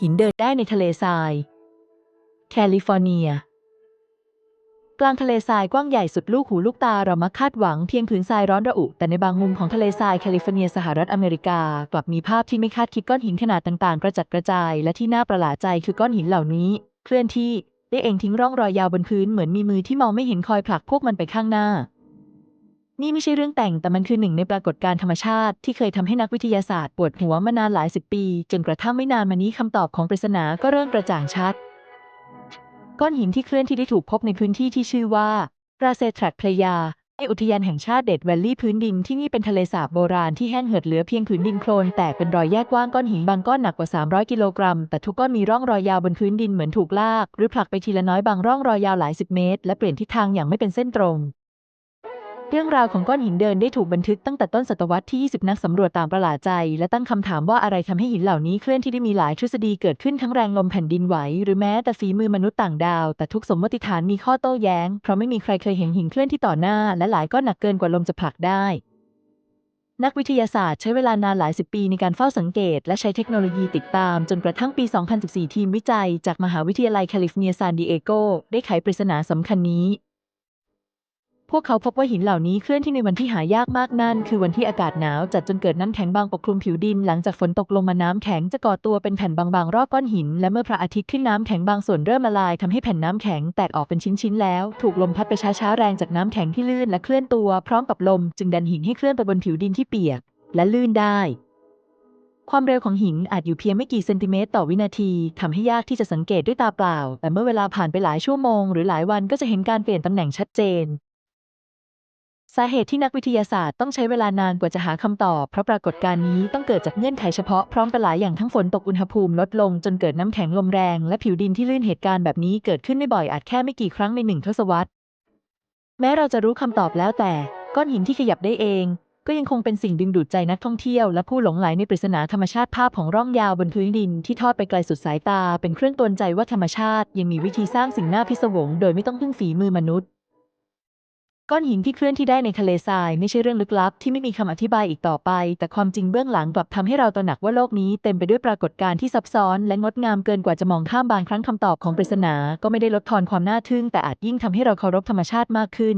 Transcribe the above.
หินเดินได้ในทะเลทราย แคลิฟอร์เนีย กลางทะเลทรายกว้างใหญ่สุดลูกหูลูกตาเรามักคาดหวังเพียงผืนทรายร้อนระอุ แต่ในบางมุมของทะเลทรายแคลิฟอร์เนียสหรัฐอเมริกา กลับมีภาพที่ไม่คาดคิดก้อนหินขนาดต่างๆ กระจัดกระจาย และที่น่าประหลาดใจคือก้อนหินเหล่านี้ เคลื่อนที่ได้เองทิ้งร่องรอยยาวบนพื้นเหมือนมีมือที่มองไม่เห็นคอยผลักพวกมันไปข้างหน้า นี่ไม่ใช่เรื่องแต่งแต่มันคือหนึ่งในปรากฏการณ์ธรรมชาติที่เคยทำให้นักวิทยาศาสตร์ปวดหัวมานานหลายสิบปี จนกระทั่งไม่นานมานี้คำตอบของปริศนาก็เริ่มกระจ่างชัด ก้อนหินที่เคลื่อนที่ได้ถูกพบในพื้นที่ที่ชื่อว่าราเซทรักเพลยาในอุทยานแห่งชาติเดดแวลลี่พื้นดินที่นี่เป็นทะเลสาบโบราณที่แห้งเหือดเหลือเพียงผืนดินโคลนแตกเป็นรอยแยกกว้างก้อนหินบางก้อนหนักกว่า 300 กิโลกรัม แต่ทุกก้อนมีร่องรอยยาวบนพื้นดินเหมือนถูกลาก หรือผลักไปทีละน้อยบางร่องรอยยาวหลายสิบเมตร และเปลี่ยนทิศทางอย่างไม่เป็นเส้นตรง เรื่องราวของก้อนหินเดินได้ถูกบันทึกตั้งแต่ต้นศตวรรษที่ 20 นักสำรวจต่างประหลาดใจ และตั้งคำถามว่าอะไรทำให้หินเหล่านี้เคลื่อนที่ได้มีหลายทฤษฎีเกิดขึ้นทั้งแรงลมแผ่นดินไหว หรือแม้แต่ฝีมือมนุษย์ต่างดาว แต่ทุกสมมติฐานมีข้อโต้แย้ง เพราะไม่มีใครเคยเห็นหินเคลื่อนที่ต่อหน้า และหลายก้อนหนักเกินกว่าลมจะผลักได้ นักวิทยาศาสตร์ใช้เวลานานหลายสิบปีในการเฝ้าสังเกต และใช้เทคโนโลยีติดตาม จนกระทั่งปี 2014 ทีมวิจัย จากมหาวิทยาลัยแคลิฟอร์เนียซานดิเอโกได้ไขปริศนาสำคัญนี้ พวกเขาพบว่าหินเหล่านี้เคลื่อนที่ในวันที่หายากมากนั่น คือวันที่อากาศหนาวจัดจนเกิดน้ำแข็งบางปกคลุมผิวดิน หลังจากฝนตกลงมาน้ำแข็งจะก่อตัวเป็นแผ่นบางๆ รอบก้อนหิน และเมื่อพระอาทิตย์ขึ้นน้ำแข็งบางส่วนเริ่มละลายทำให้แผ่นน้ำแข็งแตกออกเป็นชิ้นๆแล้ว ถูกลมพัดไปช้าๆแรงจากน้ำแข็งที่ลื่นและเคลื่อนตัวพร้อมกับลม จึงดันหินให้เคลื่อนไปบนผิวดินที่เปียก และลื่นได้ความเร็วของหินอาจอยู่เพียงไม่กี่เซนติเมตรต่อวินาทีทำให้ยากที่จะสังเกตด้วยตาเปล่า แต่เมื่อเวลาผ่านไปหลายชั่วโมง หรือหลายวันก็จะเห็นการเปลี่ยนตำแหน่งชัดเจน สาเหตุที่นักวิทยาศาสตร์ต้องใช้เวลานานกว่าจะหาคำตอบ เพราะปรากฏการณ์นี้ต้องเกิดจากเงื่อนไขเฉพาะพร้อมกันหลายอย่างทั้งฝนตกอุณหภูมิลดลงจนเกิดน้ำแข็งลมแรง และผิวดินที่ลื่นเหตุการณ์แบบนี้เกิดขึ้นไม่บ่อยอาจแค่ไม่กี่ครั้งในหนึ่งทศวรรษ แม้เราจะรู้คำตอบแล้วแต่ ก้อนหินที่ขยับได้เอง ก็ยังคงเป็นสิ่งดึงดูดใจนักท่องเที่ยวและผู้หลงใหลในปริศนาธรรมชาติภาพของร่องยาวบนพื้นดินที่ทอดไปไกลสุดสายตา เป็นเครื่องตือนใจว่าธรรมชาติ ยังมีวิธีสร้างสิ่งน่าพิศวง โดยไม่ต้องพึ่งฝีมือมนุษย์ ก้อนหินที่เคลื่อนที่ได้ในทะเลทรายไม่ใช่เรื่องลึกลับที่ไม่มีคำอธิบายอีกต่อไป แต่ความจริงเบื้องหลังกลับทำให้เราตระหนักว่าโลกนี้เต็มไปด้วยปรากฏการณ์ที่ซับซ้อนและงดงามเกินกว่าจะมองข้ามบางครั้งคำตอบของปริศนา ก็ไม่ได้ลดทอนความน่าทึ่ง แต่อาจยิ่งทำให้เราเคารพธรรมชาติมากขึ้น